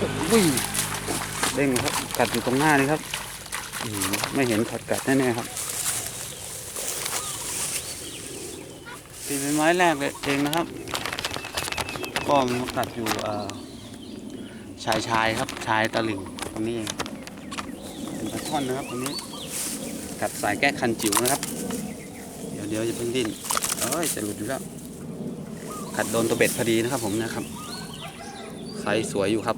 อุ้ยเด้งครับกัดอยู่ตรงหน้านี่ครับไม่เห็นช็อตกัดแน่ๆครับตีเป็นไม้แรกเลยเองนะครับก็มันกัดอยู่อ่อชายชายครับชายตะลิ่งตรงนี้เองเป็นปลาช่อนนะครับตรงนี้กัดสายแก้คันจิ๋วนะครับ เดี๋ยวเดี๋ยวจะเพิ่งดิ้นเอ้ยจะหลุดอยู่แล้วกัดโดนตัวเบ็ดพอดีนะครับผมนะครับไซส์สวยอยู่ครับ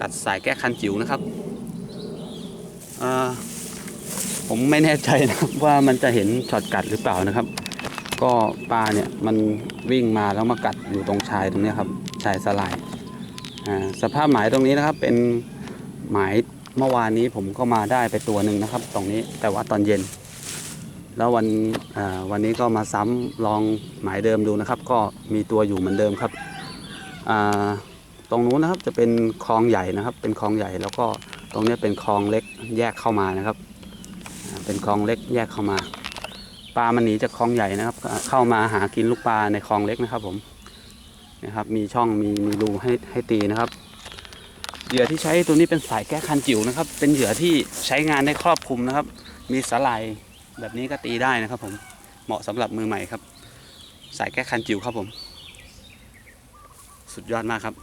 กัดสายแก้คันจิ๋วนะครับอ่อผมไม่แน่ใจนะครับว่ามันจะเห็นช็อตกัดหรือเปล่านะครับ ก็ปลาเนี่ยมันวิ่งมาแล้วมากัดอยู่ตรงชายตรงนี้ครับชายสลายอ่าสภาพหมายตรงนี้นะครับเป็นหมายเมื่อวานนี้ผมก็มาได้ไปตัวหนึ่งนะครับ ตรงนี้แต่ว่าตอนเย็น แล้ววันอ่าวันนี้ก็มาซ้ำลองหมายเดิมดูนะครับ ก็มีตัวอยู่เหมือนเดิมครับอ่า ตรงนู้นนะครับจะเป็นคลองใหญ่นะครับ เป็นคลองใหญ่แล้วก็ตรงนี้เป็นคลองเล็กแยกเข้ามานะครับ เป็นคลองเล็กแยกเข้ามา ปลามันหนีจากคลองใหญ่นะครับ เข้ามาหากินลูกปลาในคลองเล็กนะครับผมนะครับมีช่องมีมีรูให้ให้ตีนะครับ เหยื่อที่ใช้ตัวนี้เป็นสายแก้คันจิ๋วนะครับ เป็นเหยื่อที่ใช้งานได้ครอบคลุมนะครับ มีสไลด์แบบนี้ก็ตีได้นะครับ ผมเหมาะสำหรับมือใหม่ครับ สายแก้คันจิ๋วครับผม สุดยอดมากครับ